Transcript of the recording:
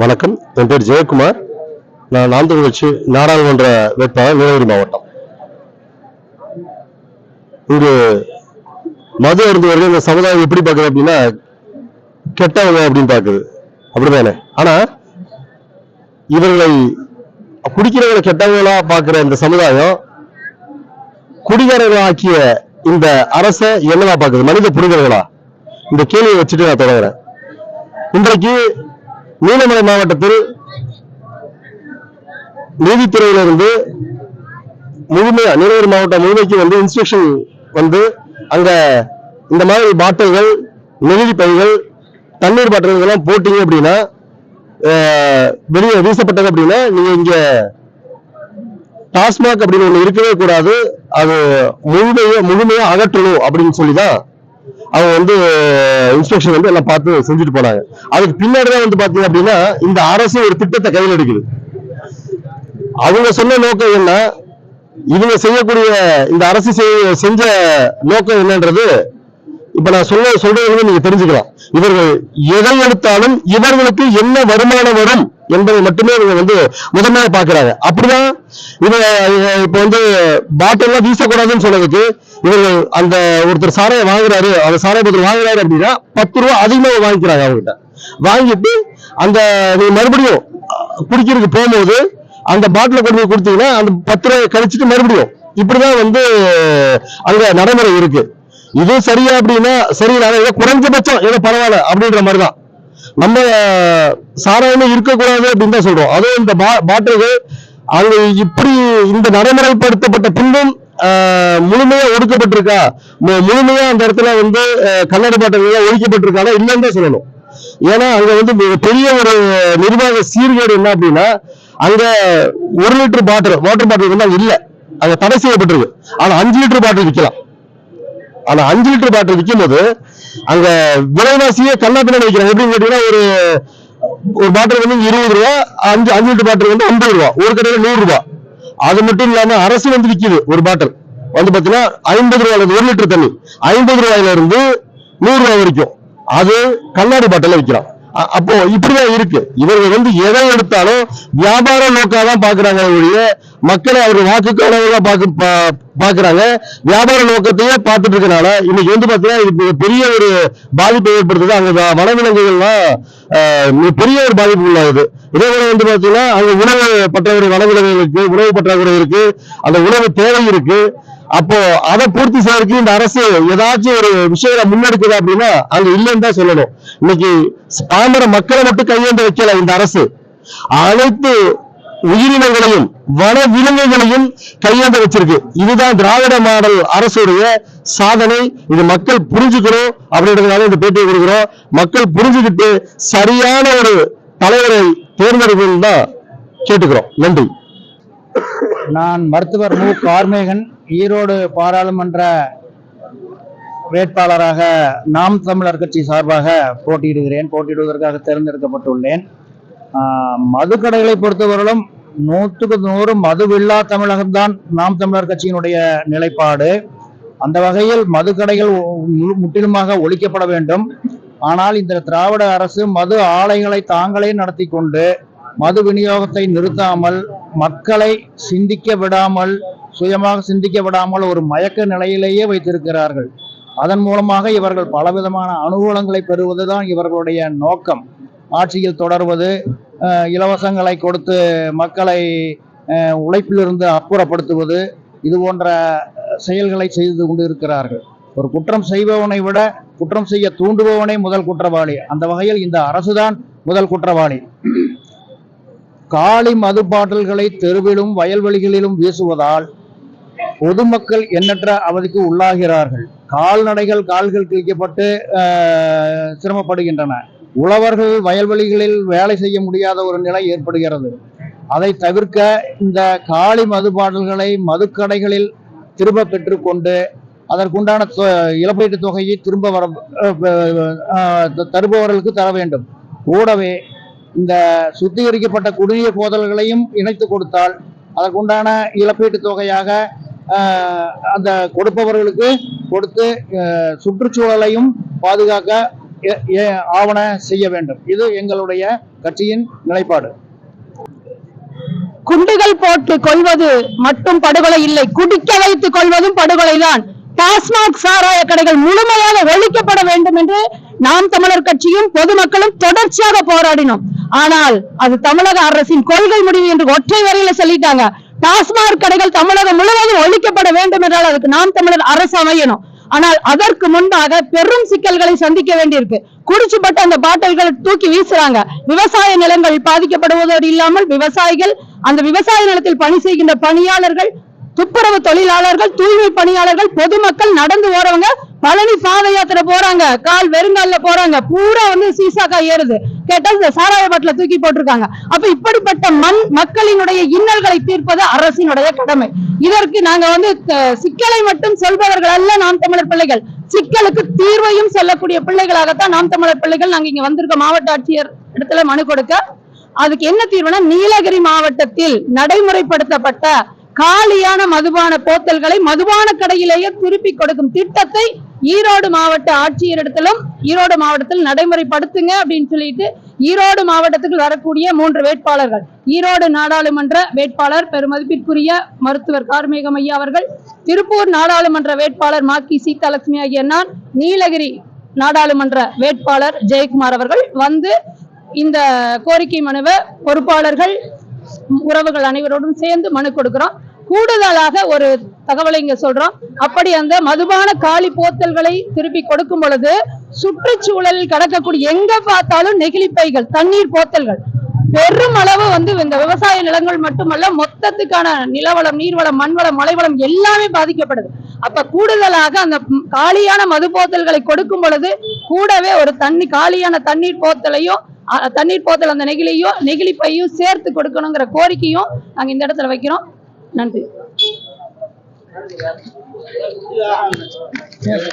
வணக்கம். என் பேர் ஜெயக்குமார். நான் நாந்தூர்கட்சி நாடாளுமன்ற வேட்பாளர் நீலகிரி மாவட்டம். இங்கு மது அருந்துவர்கள் இந்த சமுதாயம் எப்படி பார்க்குது அப்படின்னா கெட்டவங்க அப்படின்னு பார்க்குது. அப்படிதானே? ஆனா இவர்களை குடிக்கிறவங்களை கெட்டவங்களா பார்க்கிற இந்த சமுதாயம் குடிகாரர்களா ஆக்கிய இந்த அரசை என்னதான் பார்க்குது? மனித புனிதர்களா இந்த கேள்வியை வச்சுட்டு நான் தொடங்குறேன். இன்றைக்கு நீலமலை மாவட்டத்தில் நீதித்துறையிலிருந்து முழுமையா நீலகிரி மாவட்டம் முழுமைக்கு வந்து இன்ஸ்பெக்ஷன் வந்து அங்க இந்த மாதிரி பாட்டில்கள் நெகிழி பைகள் தண்ணீர் பாட்டில்கள் எல்லாம் போட்டீங்க அப்படின்னா வெளியே வீசப்பட்டது அப்படின்னா நீங்க இங்க டாஸ்மாக் அப்படின்னு ஒண்ணு இருக்கவே கூடாது. அது முழுமையை முழுமையா அகற்றணும் அப்படின்னு சொல்லிதான் அவங்க வந்து இன்ஸ்பெக்ஷன் வந்து எல்லாம் பார்த்து செஞ்சுட்டு போனாங்க. அதுக்கு பின்னாடி தான் வந்து பாத்தீங்க அப்படின்னா இந்த அரசு ஒரு திட்டத்தை கையில் எடுக்குது அவங்க சொன்ன நோக்கம் என்ன? இவங்க செய்யக்கூடிய இந்த அரசு செய்ய- செஞ்ச நோக்கம் என்னன்றது இப்ப நான் சொல்ல சொல்றது நீங்க தெரிஞ்சுக்கலாம். இவர்கள் எதை எடுத்தாலும் இவர்களுக்கு என்ன வருமானம் வரும் என்பதை மட்டுமே இவங்க வந்து முதன்மையா பாக்குறாங்க அப்படிதான் இவங்க இவங்க இப்ப வந்து பாட்டில் எல்லாம் வீசக்கூடாதுன்னு சொன்னதுக்கு இவர்கள் அந்த ஒருத்தர் சாரையை வாங்குறாரு அந்த சாராய பத்திரம் வாங்குறாரு அப்படின்னா பத்து ரூபா அதிகமாக வாங்கிக்கிறாங்க அவங்ககிட்ட. வாங்கிட்டு அந்த நீங்க மறுபடியும் குடிக்கிறதுக்கு போகும்போது அந்த பாட்டில கொண்டு போய் கொடுத்தீங்கன்னா அந்த பத்து ரூபாய் கழிச்சிட்டு மறுபடியும் இப்படிதான் வந்து அங்க நடைமுறை இருக்கு. இது சரியா அப்படின்னா சரியில்லை ஏதோ குறைஞ்சபட்சம் ஏதோ பரவாயில்ல அப்படின்ற மாதிரிதான். நம்ம சாராயமே இருக்கக்கூடாது அப்படின்னு தான் சொல்றோம். அதுவும் இந்த பா- பாட்டில்கள் அங்க இப்படி இந்த நடைமுறைப்படுத்தப்பட்ட பின்பும் முழுமையா ஒடுக்கப்பட்டிருக்கா? முழுமையா அந்த இடத்துல வந்து ஆஹ், கண்ணாடி பாட்டில்கள் ஒழிக்கப்பட்டிருக்கானா இல்லைன்னு தான் சொல்லணும். ஏன்னா அங்க வந்து மிக பெரிய ஒரு நிர்வாக சீர்கேடு என்ன அப்படின்னா அங்க ஒரு லிட்டர் பாட்டில் வாட்டர் பாட்டில் வந்து அங்க இல்ல. அங்க தடை செய்யப்பட்டிருக்கு. ஆனா அஞ்சு லிட்டர் பாட்டில் விற்கலாம் ஆனா அஞ்சு லிட்டர் பாட்டில் விற்கும் போது அங்க விலைவாசியே கண்ணா வைக்கிறாங்க. எப்படின்னு கேட்டீங்கன்னா ஒரு ஒரு பாட்டில் வந்து இருபது ரூபா அஞ்சு அஞ்சு லிட்டர் பாட்டில் வந்து ஐம்பது ரூபா. ஒரு கடையில நூறு ரூபா. அது மட்டும் இல்லாம அரசு வந்து விற்கிது ஒரு பாட்டில். வந்து பாத்தீங்கன்னா ஐம்பது ரூபாயில இருந்து ஒரு லிட்டர் தண்ணி. ஐம்பது ரூபாயில இருந்து நூறு ரூபாய் வரைக்கும். அது கண்ணாடி பாட்டில விற்கிறான் அப்போ இப்படிதான் இருக்கு. இவர்கள் வந்து எதை எடுத்தாலும் வியாபார நோக்காக தான் பாக்குறாங்க ஒழிய மக்களை அவர் வாக்குக்கானவர்களா பார்க்க பா- பாக்குறாங்க. வியாபார நோக்கத்தையே பார்த்துட்டு இருக்கனால இன்னைக்கு வந்து பாத்தீங்கன்னா இது பெரிய ஒரு பாதிப்பை ஏற்படுத்துது. அங்க வனவிலங்குகள்லாம் மிக பெரிய ஒரு பாதிப்பு உள்ளாகுது. இதே போல வந்து பாத்தீங்கன்னா அங்க உணவு பற்றாக்குறை வனவிலங்குகளுக்கு உணவு பற்றாக்குறை இருக்கு. அந்த உணவு தேவை இருக்கு. அப்போ அதை பூர்த்தி செய்யறதுக்கு இந்த அரசு ஏதாச்சும் ஒரு விஷயங்களை முன்னெடுக்குது அப்படின்னா அங்க இல்லைன்னு தான் சொல்லணும். இன்னைக்கு பாமர மக்களை மட்டும் கையேந்து வைக்கல இந்த அரசு. அனைத்து உயிரினங்களையும் வன விலங்குகளையும் கையாண்டு வச்சிருக்கு. இதுதான் திராவிட மாடல் அரசுடைய சாதனை. இது மக்கள் புரிஞ்சுக்கணும் அப்படின்றதுனால இந்த பேட்டியை கொடுக்கிறோம். மக்கள் புரிஞ்சுக்கிட்டு சரியான ஒரு தலைவரை தேர்ந்தெடுக்கணும் தான் கேட்டுக்கிறோம். நன்றி. நான் மருத்துவர் மு. கார்மேகன் ஈரோடு பாராளுமன்ற வேட்பாளராக நாம் தமிழர் கட்சி சார்பாக போட்டியிடுகிறேன். போட்டியிடுவதற்காக தேர்ந்தெடுக்கப்பட்டுள்ளேன். மதுக்கடைகளை பொறுத்தவரையிலும் நூற்றுக்கு நூறு மதுவில்லா தமிழகம்தான் நாம் தமிழர் கட்சியினுடைய நிலைப்பாடு. அந்த வகையில் மதுக்கடைகள் முற்றிலுமாக ஒழிக்கப்பட வேண்டும். ஆனால் இந்த திராவிட அரசு மது ஆலைகளை தாங்களே நடத்தி கொண்டு மது விநியோகத்தை நிறுத்தாமல் மக்களை சிந்திக்க விடாமல் சுயமாக சிந்திக்க விடாமல் ஒரு மயக்க நிலையிலேயே வைத்திருக்கிறார்கள். அதன் மூலமாக இவர்கள் பலவிதமான அனுகூலங்களை பெறுவதுதான் இவர்களுடைய நோக்கம். ஆட்சியில் தொடர்வது இலவசங்களை கொடுத்து மக்களை உழைப்பிலிருந்து அப்புறப்படுத்துவது இது போன்ற செயல்களை செய்து கொண்டு இருக்கிறார்கள் ஒரு குற்றம் செய்பவனை விட குற்றம் செய்ய தூண்டுபவனே முதல் குற்றவாளி. அந்த வகையில் இந்த அரசுதான் முதல் குற்றவாளி. காலி மது பாட்டில்களை தெருவிலும் வயல்வெளிகளிலும் வீசுவதால் பொதுமக்கள் எண்ணற்ற அவதிக்கு உள்ளாகிறார்கள். கால்நடைகள் கால்கள் கிழிக்கப்பட்டு சிரமப்படுகின்றன. உழவர்கள் வயல்வெளிகளில் வேலை செய்ய முடியாத ஒரு நிலை ஏற்படுகிறது. அதை தவிர்க்க இந்த காலி மது பாட்டில்களை மதுக்கடைகளில் திரும்ப பெற்றுக்கொண்டு அதற்குண்டான தொ- இழப்பீட்டுத் தொகையை திரும்ப வர தருபவர்களுக்கு தர வேண்டும். கூடவே இந்த சுத்திகரிக்கப்பட்ட குடிநீர் போதல்களையும் இணைத்து கொடுத்தால் அதற்குண்டான இழப்பீட்டுத் தொகையாக ஆஹ், அந்த கொடுப்பவர்களுக்கு கொடுத்து சுற்றுச்சூழலையும் பாதுகாக்க ஆவண செய்ய வேண்டும். இது எங்களுடைய கட்சியின் நிலைப்பாடு. குண்டுகள் போட்டு கொள்வது மட்டும் படுகொலை இல்லை. குடிக்க வைத்துக் கொள்வதும் படுகொலைதான் டாஸ்மாக் சாராய கடைகள் முழுமையாக ஒழிக்கப்பட வேண்டும் என்று நாம் தமிழர் கட்சியும் பொதுமக்களும் தொடர்ச்சியாக போராடினோம். ஆனால் அது தமிழக அரசின் கொள்கை முடிவு என்று ஒற்றை வரையில சொல்லிட்டாங்க. டாஸ்மாக் கடைகள் தமிழகம் முழுவதும் ஒழிக்கப்பட வேண்டும் என்றால் அதுக்கு நாம் தமிழர் அரசு அமையணும். ஆனால் அதற்கு முன்பாக பெரும் சிக்கல்களை சந்திக்க வேண்டியிருக்கு. குடிச்சுப்பட்ட அந்த பாட்டில்களை தூக்கி வீசுறாங்க. விவசாய நிலங்கள் பாதிக்கப்படுவதோடு இல்லாமல் விவசாயிகள் அந்த விவசாய நிலத்தில் பணி செய்கின்ற பணியாளர்கள் துப்புரவு தொழிலாளர்கள் தூய்மை பணியாளர்கள் பொதுமக்கள் நடந்து போறவங்க பழனி பாத யாத்திரை போறாங்க. கால் வெறுங்கால்ல போறாங்க. பூரா வந்து சீசாக்கா ஏறுது. கேட்டா இந்த சாராய பாட்டில தூக்கி போட்டிருக்காங்க. அப்ப இப்படிப்பட்ட மண் மக்களினுடைய இன்னல்களை தீர்ப்பது அரசினுடைய கடமை. இதற்கு நாங்க வந்து சிக்கலை மட்டும் சொல்பவர்கள் அல்ல நாம் தமிழர் பிள்ளைகள். சிக்கலுக்கு தீர்வையும் சொல்லக்கூடிய பிள்ளைகளாகத்தான் நாம் தமிழர் பிள்ளைகள் நாங்க இங்க வந்திருக்க மாவட்ட ஆட்சியர் இடத்துல மனு கொடுக்க. அதுக்கு என்ன தீர்வுனா நீலகிரி மாவட்டத்தில் நடைமுறைப்படுத்தப்பட்ட காலியான மதுபான போத்தல்களை மதுபான கடையிலேயே திருப்பி கொடுக்கும் திட்டத்தை ஈரோடு மாவட்ட ஆட்சியரிடத்திலும் ஈரோடு மாவட்டத்தில் நடைமுறைப்படுத்துங்க அப்படின்னு சொல்லிட்டு ஈரோடு மாவட்டத்துக்கு வரக்கூடிய மூன்று வேட்பாளர்கள். ஈரோடு நாடாளுமன்ற வேட்பாளர் பெருமதிப்பிற்குரிய மருத்துவர் கார்மேகம் ஐயா அவர்கள் திருப்பூர் நாடாளுமன்ற வேட்பாளர் மாக்கி சீதாலட்சுமி ஆகிய நான் நீலகிரி நாடாளுமன்ற வேட்பாளர் ஜெயக்குமார் அவர்கள் வந்து இந்த கோரிக்கை மனுவை பொறுப்பாளர்கள் உறவுகள் அனைவரோடும் சேர்ந்து மனு கொடுக்கிறோம். கூடுதலாக ஒரு தகவலை இங்க சொல்றோம். அப்படி அந்த மதுபான காலி போத்தல்களை திருப்பி கொடுக்கும் பொழுது சுற்றுச்சூழலில் கடக்கக்கூடிய எங்க பார்த்தாலும் நெகிழிப்பைகள் தண்ணீர் போத்தல்கள் பெரும் அளவு வந்து இந்த விவசாய நிலங்கள் மட்டுமல்ல மொத்தத்துக்கான நிலவளம் நீர்வளம் மண்வளம் மலைவளம் எல்லாமே பாதிக்கப்படுது. அப்ப கூடுதலாக அந்த காலியான மது போத்தல்களை கொடுக்கும் பொழுது கூடவே ஒரு தண்ணி காலியான தண்ணீர் போத்தலையும் தண்ணீர் போத்தல் அந்த நெகிழியும் நெகிழிப்பையும் சேர்த்து கொடுக்கணுங்கிற கோரிக்கையும் நாங்க இந்த இடத்துல வைக்கிறோம். நன்றி Yes.